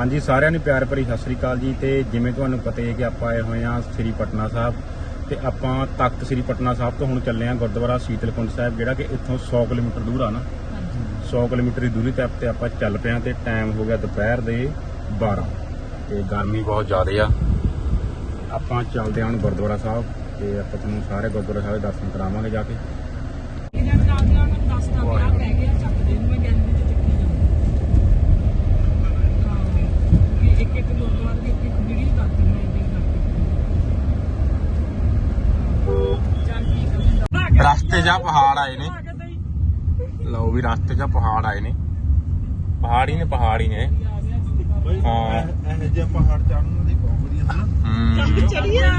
ਹਾਂਜੀ ਸਾਰਿਆਂ ਨੂੰ ਪਿਆਰ ਭਰੀ ਸਤਿ ਸ੍ਰੀ ਅਕਾਲ ਜੀ। ਤੇ ਜਿਵੇਂ ਤੁਹਾਨੂੰ ਪਤਾ ਹੈ ਕਿ ਆਪਾਂ ਆਏ ਹੋਏ ਹਾਂ ਸ੍ਰੀ ਪਟਨਾ ਸਾਹਿਬ ਤੇ ਆਪਾਂ ਤਖਤ ਸ੍ਰੀ ਪਟਨਾ ਸਾਹਿਬ ਤੋਂ ਹੁਣ ਚੱਲੇ ਹਾਂ ਗੁਰਦੁਆਰਾ ਸ਼ੀਤਲਕੁੰਡ ਸਾਹਿਬ ਜਿਹੜਾ ਕਿ ਇੱਥੋਂ 100 ਕਿਲੋਮੀਟਰ ਦੂਰ ਆ ਨਾ। 100 ਕਿਲੋਮੀਟਰ ਦੀ ਦੂਰੀ ਤੇ ਤੇ ਆਪਾਂ ਚੱਲ ਪਏ ਹਾਂ ਤੇ ਟਾਈਮ ਹੋ ਗਿਆ ਦੁਪਹਿਰ ਦੇ 12 ਤੇ ਗਰਮੀ ਬਹੁਤ ਜ਼ਿਆਦਾ ਆ। ਆਪਾਂ ਚੱਲਦੇ ਹਾਂ ਗੁਰਦੁਆਰਾ ਸਾਹਿਬ ਤੇ ਆਪਾਂ ਤੁਹਾਨੂੰ ਸਾਰੇ ਗੁਰਦੁਆਰਾ ਸਾਹਿਬ ਦੇ ਦਰਸ਼ਨ ਕਰਾਵਾਂਗੇ ਜਾ ਕੇ। ਇਹਨਾਂ ਨਾਲ ਦੇ ਹੁਣ 10 ਦਾ ਵਿਆਹ ਪੈ ਗਿਆ ਚੱਕਦੇ ਨੂੰ ਮੈਂ ਕਹਿੰਦੀ ਤੇ ਚੱਕੀ ਜਾਵਾਂ ਹਾਂ ਵੀ ਇੱਕ ਇੱਕ ਗੁਰਦੁਆਰੇ ਦੀ ਇੱਕ ਇੱਕ ਵੀਡੀਓ ਕਰਦੀ ਮੈਂ ਇਦਾਂ ਕਰਦੀ ਚੱਲ ਠੀਕ ਆ ਰਸਤੇ 'ਚ ਆ ਪਹਾੜ ਆਏ ਨੇ? ਲਓ ਵੀ ਰਸਤੇ 'ਚ ਆ ਪਹਾੜ ਆਏ ਨੇ। ਪਹਾੜ ਹੀ ਨੇ ਪਹਾੜ ਹੀ ਨੇ। ਹਾਂ। ਇਹ ਜੇ ਪਹਾੜ ਚੜਨ ਦੀ ਬਹੁਤ ਵਧੀਆ ਹਨਾ। ਹਮ, ਚੜੀਆ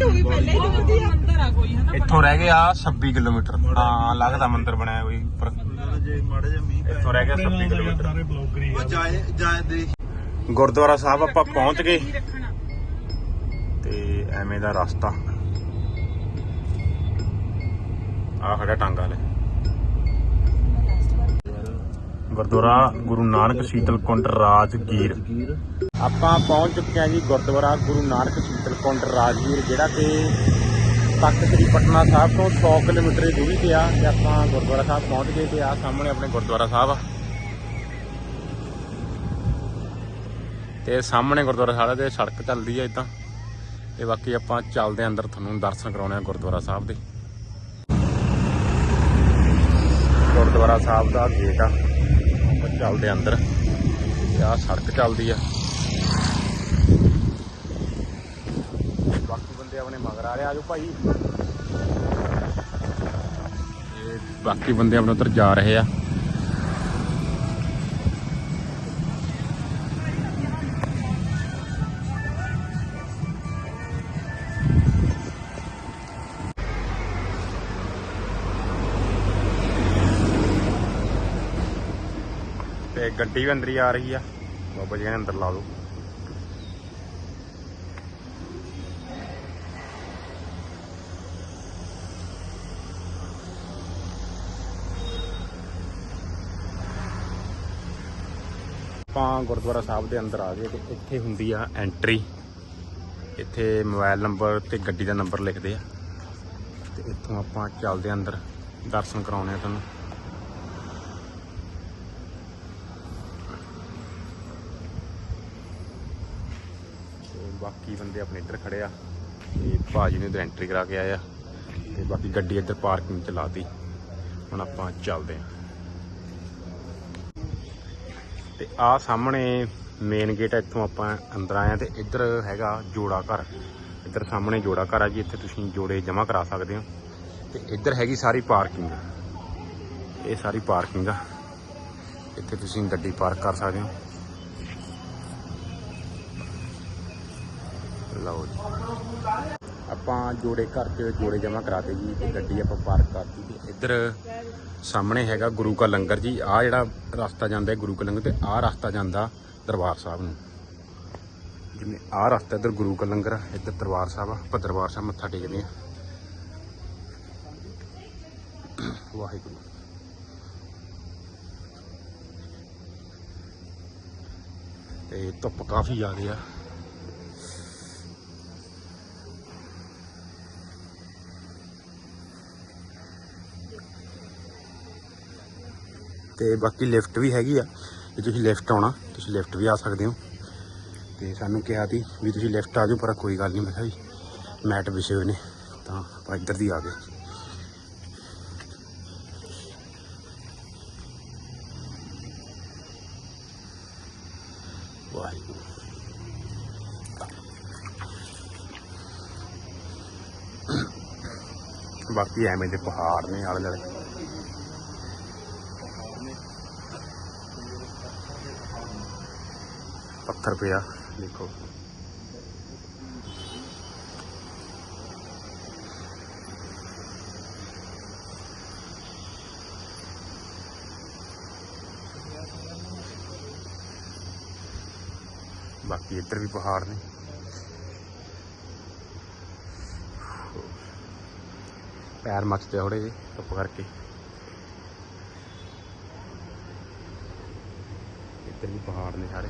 ਤੂੰ ਵੀ ਪਹਿਲੇ ਹੀ ਵਧੀਆ। ਮੰਦਰ ਆ ਕੋਈ ਹਨਾ ਇੱਥੋਂ ਰਹਿ ਗਿਆ 26 ਕਿਲੋਮੀਟਰ। ਹਾਂ ਲੱਗਦਾ ਮੰਦਿਰ ਬਣਾਇਆ ਕੋਈ ਉੱਪਰ। ਜੇ ਮਾੜਾ ਜਿਹਾ ਮੀਂਹ ਪੈ ਇੱਥੋਂ ਰਹਿ ਗਿਆ 26 ਕਿਲੋਮੀਟਰ। ਉਹ ਜਾਏ ਜਾਏ ਦੇਖ। ਗੁਰਦੁਆਰਾ ਸਾਹਿਬ ਆਪਾਂ ਪਹੁੰਚ ਗਏ। ਤੇ ਐਵੇਂ ਦਾ ਰਸਤਾ। ਆ ਖੜਾ ਟਾਂਗਾ ਲੈ ਗੁਰਦੁਆਰਾ ਗੁਰੂ ਨਾਨਕ ਸ਼ੀਤਲਕੁੰਡ ਰਾਜਗੀਰ। ਆਪਾਂ ਪਹੁੰਚ ਚੁੱਕੇ ਹਾਂ ਜੀ ਗੁਰਦੁਆਰਾ ਗੁਰੂ ਨਾਨਕ ਸ਼ੀਤਲਕੁੰਡ ਰਾਜਗੀਰ ਜਿਹੜਾ ਕਿ ਤਖਤ ਸ੍ਰੀ ਪਟਨਾ ਸਾਹਿਬ ਤੋਂ 100 ਕਿਲੋਮੀਟਰ ਦੀ ਦੂਰੀ ਤੇ ਆ ਤੇ ਆਪਾਂ ਗੁਰਦੁਆਰਾ ਸਾਹਿਬ ਪਹੁੰਚ ਗਏ ਤੇ ਆ ਸਾਹਮਣੇ ਆਪਣੇ ਗੁਰਦੁਆਰਾ ਸਾਹਿਬ ਆ। ਤੇ ਸਾਹਮਣੇ ਗੁਰਦੁਆਰਾ ਸਾਹਿਬ ਦੇ ਸੜਕ ਚੱਲਦੀ ਆ ਇਦਾਂ। ਤੇ ਬਾਕੀ ਆਪਾਂ ਚੱਲਦੇ ਆਂ ਅੰਦਰ ਤੁਹਾਨੂੰ ਦਰਸ਼ਨ ਕਰਾਉਣੇ ਆ ਗੁਰਦੁਆਰਾ ਸਾਹਿਬ ਦੇ। ਗੁਰਦੁਆਰਾ ਸਾਹਿਬ ਦਾ ਗੇਟ ਆ। ਆਪਾਂ ਚੱਲਦੇ ਅੰਦਰ। ਤੇ ਆਹ ਸੜਕ ਚੱਲਦੀ ਆ। ਬਾਕੀ ਬੰਦੇ ਆਪਣੇ ਮਗਰ ਆ ਰਹੇ ਆਜੋ ਭਾਈ। ਇਹ ਬਾਕੀ ਬੰਦੇ ਆਪਣੇ ਉੱਧਰ ਜਾ ਰਹੇ ਆ। ਤੇ ਗੱਡੀ ਵੀ ਅੰਦਰ ਹੀ ਆ ਰਹੀ ਆ। ਬਾਬਾ ਜੀ ਨੇ ਅੰਦਰ ਲਾ ਦਿਓ। ਆਪਾਂ ਗੁਰਦੁਆਰਾ ਸਾਹਿਬ ਦੇ ਅੰਦਰ ਆ ਗਏ ਤੇ ਇੱਥੇ ਹੁੰਦੀ ਆ ਐਂਟਰੀ ਇੱਥੇ ਮੋਬਾਈਲ ਨੰਬਰ ਤੇ ਗੱਡੀ ਦਾ ਨੰਬਰ ਲਿਖਦੇ ਆ। ਤੇ ਇੱਥੋਂ ਆਪਾਂ ਚੱਲਦੇ ਆ ਅੰਦਰ। ਦਰਸ਼ਨ ਕਰਾਉਣੇ ਆ ਤੁਹਾਨੂੰ ਤੇ ਬਾਕੀ ਬੰਦੇ ਆਪਣੇ ਇੱਧਰ ਖੜੇ ਆ ਤੇ ਭਾਜੀ ਨੇ ਇੱਧਰ ਐਂਟਰੀ ਕਰਾ ਕੇ ਆਏ ਆ ਤੇ ਬਾਕੀ ਗੱਡੀ ਇੱਧਰ ਪਾਰਕਿੰਗ ਚ ਲਾਤੀ। ਹੁਣ ਆਪਾਂ ਚੱਲਦੇ ਆ। ਤੇ ਆ ਸਾਹਮਣੇ ਮੇਨ ਗੇਟ ਇੱਥੋਂ ਆਪਾਂ ਅੰਦਰ ਆਏ ਆ ਤੇ ਇੱਧਰ ਹੈਗਾ ਜੋੜਾ ਘਰ। ਇੱਧਰ ਸਾਹਮਣੇ ਜੋੜਾ ਘਰ ਆ ਜੀ, ਇੱਥੇ ਤੁਸੀਂ ਜੋੜੇ ਜਮ੍ਹਾਂ ਕਰਾ ਸਕਦੇ ਹੋ। ਤੇ ਇੱਧਰ ਹੈਗੀ ਸਾਰੀ ਪਾਰਕਿੰਗ ਇਹ ਸਾਰੀ ਪਾਰਕਿੰਗ ਆ। ਇੱਥੇ ਤੁਸੀਂ ਗੱਡੀ ਪਾਰਕ ਕਰ ਸਕਦੇ ਹੋ। ਲਓ ਜੀ। ਆਪਾਂ ਜੋੜੇ ਘਰ 'ਚ ਜੋੜੇ ਜਮ੍ਹਾਂ ਕਰਾਤੇ ਜੀ ਤੇ ਗੱਡੀ ਆਪਾਂ ਪਾਰਕ ਕਰਤੀ ਤੇ ਇੱਧਰ ਸਾਹਮਣੇ ਹੈਗਾ ਗੁਰੂ ਕਾ ਲੰਗਰ ਜੀ। ਆਹ ਜਿਹੜਾ ਰਸਤਾ ਜਾਂਦਾ ਗੁਰੂ ਕਾ ਲੰਗਰ ਤੇ ਆਹ ਰਸਤਾ ਜਾਂਦਾ ਦਰਬਾਰ ਸਾਹਿਬ ਨੂੰ। ਜਿਵੇਂ ਆਹ ਰਸਤਾ ਇੱਧਰ ਗੁਰੂ ਕਾ ਲੰਗਰ ਆ, ਇੱਧਰ ਦਰਬਾਰ ਸਾਹਿਬ ਆ ਆਪਾਂ ਦਰਬਾਰ ਸਾਹਿਬ ਮੱਥਾ ਟੇਕਦੇ ਆ। ਵਾਹਿਗੁਰੂ। ਤੇ ਧੁੱਪ ਕਾਫੀ ਜ਼ਿਆਦਾ ਆ। ਤੇ ਬਾਕੀ ਲਿਫਟ ਵੀ ਹੈਗੀ ਆ ਜੇ ਤੁਸੀਂ ਲਿਫਟ ਆਉਣਾ, ਤੁਸੀਂ ਲਿਫਟ ਵੀ ਆ ਸਕਦੇ ਹੋ। ਤੇ ਸਾਨੂੰ ਕਿਹਾ ਸੀ ਵੀ ਤੁਸੀਂ ਲਿਫਟ ਆ ਜਾਓ, ਪਰ ਕੋਈ ਗੱਲ ਨਹੀਂ, ਮੈਂ ਕਿਹਾ ਵੀ ਮੈਟ ਵਿਛੇ ਹੋਏ ਨੇ, ਤਾਂ ਆਪਾਂ ਇੱਧਰ ਦੀ ਆ ਗਏ। ਵਾਹਿਗੁਰੂ। ਬਾਕੀ ਐਵੇਂ ਦੇ ਪਹਾੜ ਨੇ ਆਲੇ ਦੁਆਲੇ। ਪੱਥਰ ਪਿਆ, ਦੇਖੋ। ਬਾਕੀ ਇੱਧਰ ਵੀ ਪਹਾੜ ਨੇ। ਪੈਰ ਮੱਚਦੇ ਥੋੜੇ ਜਿਹੇ, ਧੁੱਪ ਕਰਕੇ। ਇੱਧਰ ਵੀ ਪਹਾੜ ਨੇ ਸਾਰੇ।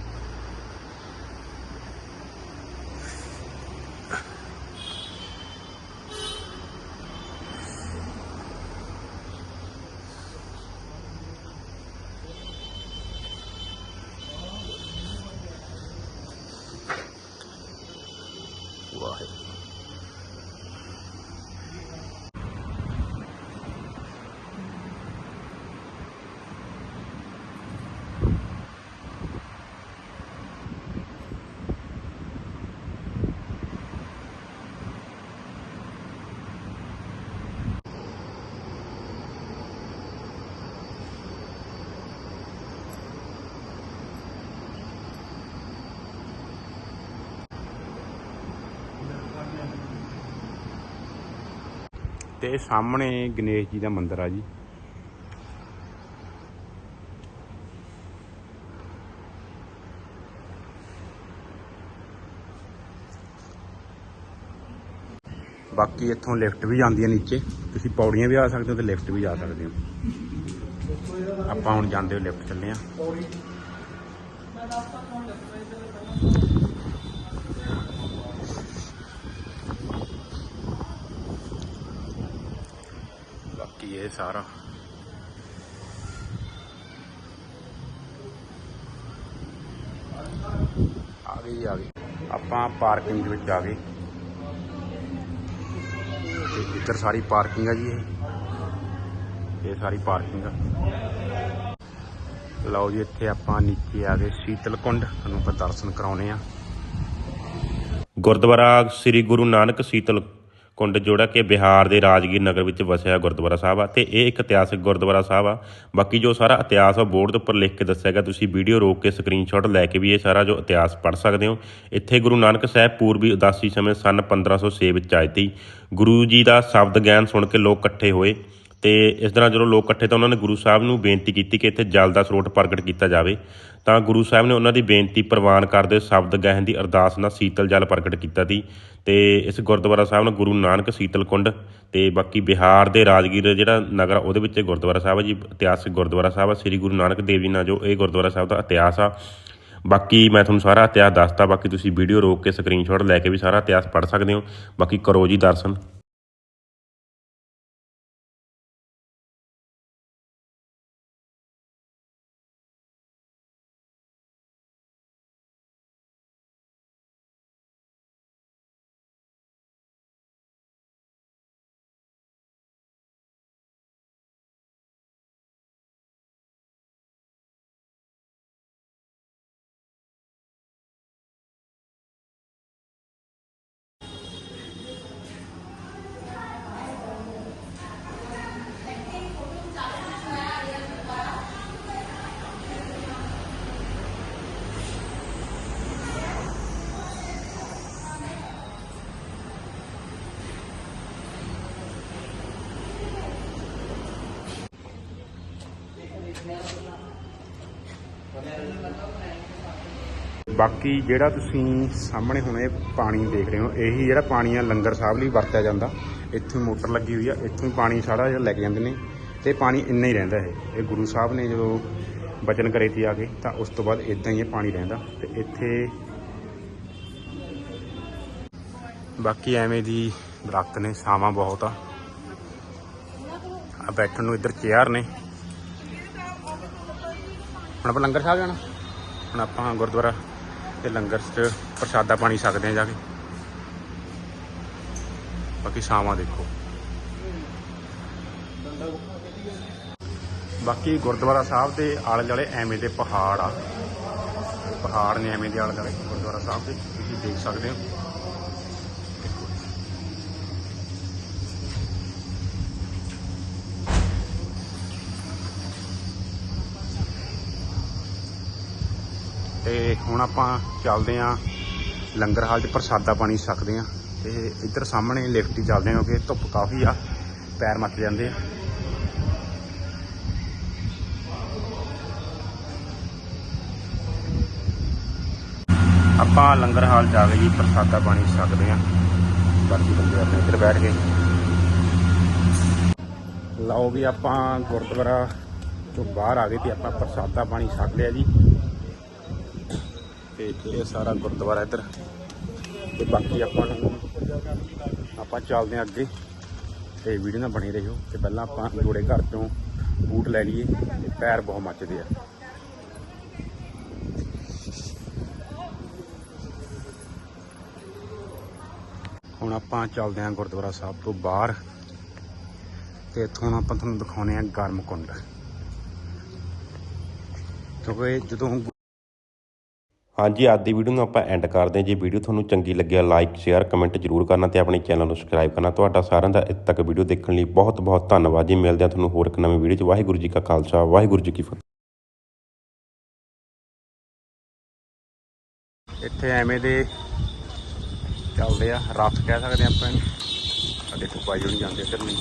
ਤੇ ਸਾਹਮਣੇ ਗਣੇਸ਼ ਜੀ ਦਾ ਮੰਦਿਰ ਆ ਜੀ। ਬਾਕੀ ਇੱਥੋਂ ਲਿਫਟ ਵੀ ਜਾਂਦੀ ਹੈ ਨੀਚੇ। ਤੁਸੀਂ ਪੌੜੀਆਂ ਵੀ ਆ ਸਕਦੇ ਹੋ ਤੇ ਲਿਫਟ ਵੀ ਜਾ ਸਕਦੇ ਹੋ। ਆਪਾਂ ਹੁਣ ਜਾਂਦੇ ਹੋ ਲਿਫਟ ਚੱਲੇ ਆ ਬਾਕੀ ਇਹ ਸਾਰਾ। ਆ ਗਈ ਆ ਗਈ। ਆਪਾਂ ਪਾਰਕਿੰਗ ਦੇ ਵਿੱਚ ਆ ਗਏ। ਤੇ ਇੱਧਰ ਸਾਰੀ ਪਾਰਕਿੰਗ ਆ ਜੀ ਇਹ। ਇਹ ਸਾਰੀ ਪਾਰਕਿੰਗ ਆ। ਲਓ ਜੀ, ਇੱਥੇ ਆਪਾਂ ਨੀਚੇ ਆ ਗਏ ਸ਼ੀਤਲ ਕੁੰਡ ਤੁਹਾਨੂੰ ਆਪਾਂ ਦਰਸ਼ਨ ਕਰਾਉਣੇ ਆ। ਗੁਰਦੁਆਰਾ ਸ੍ਰੀ ਗੁਰੂ ਨਾਨਕ ਸੀਤਲ ਕੁੰਡ ਜੋੜਾ ਕਿ ਬਿਹਾਰ ਦੇ ਰਾਜਗੀਰ ਨਗਰ ਵਿੱਚ ਵਸਿਆ ਗੁਰਦੁਆਰਾ ਸਾਹਿਬ ਆ, ਤੇ ਇਹ ਇੱਕ ਇਤਿਹਾਸਕ ਗੁਰਦੁਆਰਾ ਸਾਹਿਬ ਆ। ਬਾਕੀ ਜੋ ਸਾਰਾ ਇਤਿਹਾਸ ਆ, ਬੋਰਡ ਦੇ ਉੱਪਰ ਲਿਖ ਕੇ ਦੱਸਿਆ ਗਿਆ, ਤੁਸੀਂ ਵੀਡੀਓ ਰੋਕ ਕੇ ਸਕਰੀਨਸ਼ਾਟ ਲੈ ਕੇ ਵੀ ਇਹ ਸਾਰਾ ਜੋ ਇਤਿਹਾਸ ਪੜ੍ਹ ਸਕਦੇ ਹੋ। ਇੱਥੇ ਗੁਰੂ ਨਾਨਕ ਸਾਹਿਬ ਪੂਰਬੀ ਉਦਾਸੀ ਸਮੇਂ ਸਨ 1506 ਵਿੱਚ ਆਏ ਸੀ। ਗੁਰੂ ਜੀ ਦਾ ਸ਼ਬਦ ਗਿਆਨ ਸੁਣ ਕੇ ਲੋਕ ਇਕੱਠੇ ਹੋਏ। ਤੇ ਇਸ ਤਰ੍ਹਾਂ ਜਦੋਂ ਲੋਕ ਇਕੱਠੇ ਤਾਂ ਉਹਨਾਂ ਨੇ ਗੁਰੂ ਸਾਹਿਬ ਨੂੰ ਬੇਨਤੀ ਕੀਤੀ ਕਿ ਇੱਥੇ ਜਲ ਦਾ ਸਰੋਤ ਪ੍ਰਗਟ ਕੀਤਾ ਜਾਵੇ ਤਾਂ ਗੁਰੂ ਸਾਹਿਬ ਨੇ ਉਹਨਾਂ ਦੀ ਬੇਨਤੀ ਪ੍ਰਵਾਨ ਕਰਦੇ ਸ਼ਬਦ ਗਹਿਣ ਦੀ ਅਰਦਾਸ ਨਾਲ ਸੀਤਲ ਜਲ ਪ੍ਰਗਟ ਕੀਤਾ ਸੀ ਤੇ ਇਸ ਗੁਰਦੁਆਰਾ ਸਾਹਿਬ ਨੂੰ ਗੁਰੂ ਨਾਨਕ ਸੀਤਲ ਕੁੰਡ ਤੇ ਬਾਕੀ ਬਿਹਾਰ ਦੇ ਰਾਜਗੀਰ ਜਿਹੜਾ ਨਗਰ ਆ, ਉਹਦੇ ਵਿੱਚ ਗੁਰਦੁਆਰਾ ਸਾਹਿਬ ਹੈ ਜੀ ਇਤਿਹਾਸਿਕ ਗੁਰਦੁਆਰਾ ਸਾਹਿਬ ਆ ਸ੍ਰੀ ਗੁਰੂ ਨਾਨਕ ਦੇਵ ਜੀ ਨਾਲ ਜੋ ਇਹ ਗੁਰਦੁਆਰਾ ਸਾਹਿਬ ਦਾ ਇਤਿਹਾਸ ਆ। ਬਾਕੀ ਮੈਂ ਤੁਹਾਨੂੰ ਸਾਰਾ ਇਤਿਹਾਸ ਦੱਸਤਾ ਬਾਕੀ ਤੁਸੀਂ ਵੀਡੀਓ ਰੋਕ ਕੇ ਸਕਰੀਨਸ਼ਾਟ ਲੈ ਕੇ ਵੀ ਸਾਰਾ ਇਤਿਹਾਸ ਪੜ੍ਹ ਸਕਦੇ ਹੋ। ਬਾਕੀ ਕਰੋ ਜੀ ਦਰਸ਼ਨ। ਬਾਕੀ ਜਿਹੜਾ ਤੁਸੀਂ ਸਾਹਮਣੇ ਹੁਣ ਪਾਣੀ ਦੇਖ ਰਹੇ ਹੋ, ਇਹੀ ਜਿਹੜਾ ਪਾਣੀ ਆ ਲੰਗਰ ਸਾਹਿਬ ਲਈ ਵਰਤਿਆ ਜਾਂਦਾ। ਇੱਥੋਂ ਮੋਟਰ ਲੱਗੀ ਹੋਈ ਆ, ਇੱਥੋਂ ਹੀ ਪਾਣੀ ਸਾਰਾ ਜਿਹੜਾ ਲੈ ਕੇ ਜਾਂਦੇ ਨੇ ਤੇ ਪਾਣੀ ਇੰਨਾ ਹੀ ਰਹਿੰਦਾ ਇਹ। ਇਹ ਗੁਰੂ ਸਾਹਿਬ ਨੇ ਜਦੋਂ ਬਚਨ ਕਰੇ ਸੀ ਆ ਕੇ, ਤਾਂ ਉਸ ਤੋਂ ਬਾਅਦ ਇਦਾਂ ਹੀ ਇਹ ਪਾਣੀ ਰਹਿੰਦਾ ਤੇ ਇੱਥੇ ਬਾਕੀ ਐਵੇਂ ਦੀ ਦਰਖਤ ਨੇ, ਛਾਵਾਂ ਬਹੁਤ ਆ। ਆ ਬੈਠਣ ਨੂੰ ਇੱਧਰ ਚੇਅਰ ਨੇ। ਹੁਣ ਆਪਾਂ ਲੰਗਰ ਸਾਹਿਬ ਜਾਣਾ। ਹੁਣ ਆਪਾਂ ਗੁਰਦੁਆਰਾ ਤੇ ਲੰਗਰ 'ਚ ਪ੍ਰਸ਼ਾਦਾ ਪਾਣੀ ਸਕਦੇ ਆ ਜਾ ਕੇ। ਬਾਕੀ ਛਾਵਾਂ ਦੇਖੋ। ਬਾਕੀ ਗੁਰਦੁਆਰਾ ਸਾਹਿਬ ਦੇ ਆਲੇ ਦੁਆਲੇ ਐਵੇਂ ਦੇ ਪਹਾੜ ਆ। ਪਹਾੜ ਨੇ ਐਵੇਂ ਦੇ ਆਲੇ ਦੁਆਲੇ ਗੁਰਦੁਆਰਾ ਸਾਹਿਬ ਦੇ, ਤੁਸੀਂ ਦੇਖ ਸਕਦੇ ਹੋ। ਤੇ ਹੁਣ ਆਪਾਂ ਚੱਲਦੇ ਆਂ ਲੰਗਰ ਹਾਲ 'ਚ ਪ੍ਰਸਾਦਾ ਪਾਣੀ ਛਕਦੇ ਆਂ ਤੇ ਇੱਧਰ ਸਾਹਮਣੇ ਲਿਫਟ ਹੀ ਚੱਲਦੇ ਆਂ ਕਿਉਂਕਿ ਧੁੱਪ ਕਾਫੀ ਆ, ਪੈਰ ਮੱਚ ਜਾਂਦੇ ਆ। ਆਪਾਂ ਲੰਗਰ ਹਾਲ 'ਚ ਆ ਗਏ ਜੀ, ਪ੍ਰਸਾਦਾ ਪਾਣੀ ਛਕਦੇ ਆਂ। ਬਾਕੀ ਬੰਦੇ ਆਪਣੇ ਇੱਧਰ ਬੈਠ ਗਏ। ਲਓ ਵੀ ਆਪਾਂ ਗੁਰਦੁਆਰਾ ਤੋਂ ਬਾਹਰ ਆ ਗਏ ਤੇ ਆਪਾਂ ਪ੍ਰਸਾਦਾ ਪਾਣੀ ਛਕ ਲਿਆ ਜੀ। ਤੇ ਇਹ ਸਾਰਾ ਗੁਰਦੁਆਰਾ ਇੱਧਰ। ਤੇ ਬਾਕੀ ਆਪਾਂ ਨੂੰ ਆਪਾਂ ਚੱਲਦੇ ਹਾਂ ਅੱਗੇ। ਤੇ ਵੀਡੀਓ ਨਾਲ ਬਣੇ ਰਹੋ। ਤੇ ਪਹਿਲਾਂ ਆਪਾਂ ਜੋੜੇ ਘਰ ਚੋਂ ਬੂਟ ਲੈ ਲਈਏ ਤੇ ਪੈਰ ਬਹੁਤ ਮੱਚਦੇ ਆ। ਹੁਣ ਆਪਾਂ ਚੱਲਦੇ ਹਾਂ ਗੁਰਦੁਆਰਾ ਸਾਹਿਬ ਤੋਂ ਬਾਹਰ। ਤੇ ਇੱਥੋਂ ਹੁਣ ਆਪਾਂ ਤੁਹਾਨੂੰ ਦਿਖਾਉਣੇ ਆ ਗਰਮ ਕੁੰਡ। ਕਿਉਂਕਿ ਜਦੋਂ ਹਾਂਜੀ, ਅੱਜ ਦੀ ਵੀਡੀਓ ਨੂੰ ਆਪਾਂ ਐਂਡ ਕਰਦੇ ਹਾਂ। ਜੇ ਵੀਡੀਓ ਤੁਹਾਨੂੰ ਚੰਗੀ ਲੱਗਿਆ ਲਾਈਕ ਸ਼ੇਅਰ ਕਮੈਂਟ ਜਰੂਰ ਕਰਨਾ ਤੇ ਆਪਣੇ ਚੈਨਲ ਨੂੰ ਸਬਸਕ੍ਰਾਈਬ ਕਰਨਾ। ਤੁਹਾਡਾ ਸਾਰਿਆਂ ਦਾ ਇੱਥੇ ਤੱਕ ਵੀਡੀਓ ਦੇਖਣ ਲਈ ਬਹੁਤ ਬਹੁਤ ਧੰਨਵਾਦ ਜੀ। ਮਿਲਦੇ ਹਾਂ ਤੁਹਾਨੂੰ ਹੋਰ ਇੱਕ ਨਵੀਂ ਵੀਡੀਓ 'ਚ। ਵਾਹਿਗੁਰੂ ਜੀ ਕਾ ਖਾਲਸਾ, ਵਾਹਿਗੁਰੂ ਜੀ ਕੀ ਫਤਿਹ। ਇੱਥੇ ਐਵੇਂ ਦੇ ਚੱਲਦੇ ਆ। ਰਥ ਕਹਿ ਸਕਦੇ ਆਪਾਂ ਇਹਨੂੰ। ਸਾਡੇ ਸਿਪਾਹੀ ਹੋਣੀ ਜਾਂਦੇ ਇੱਧਰ ਨੂੰ।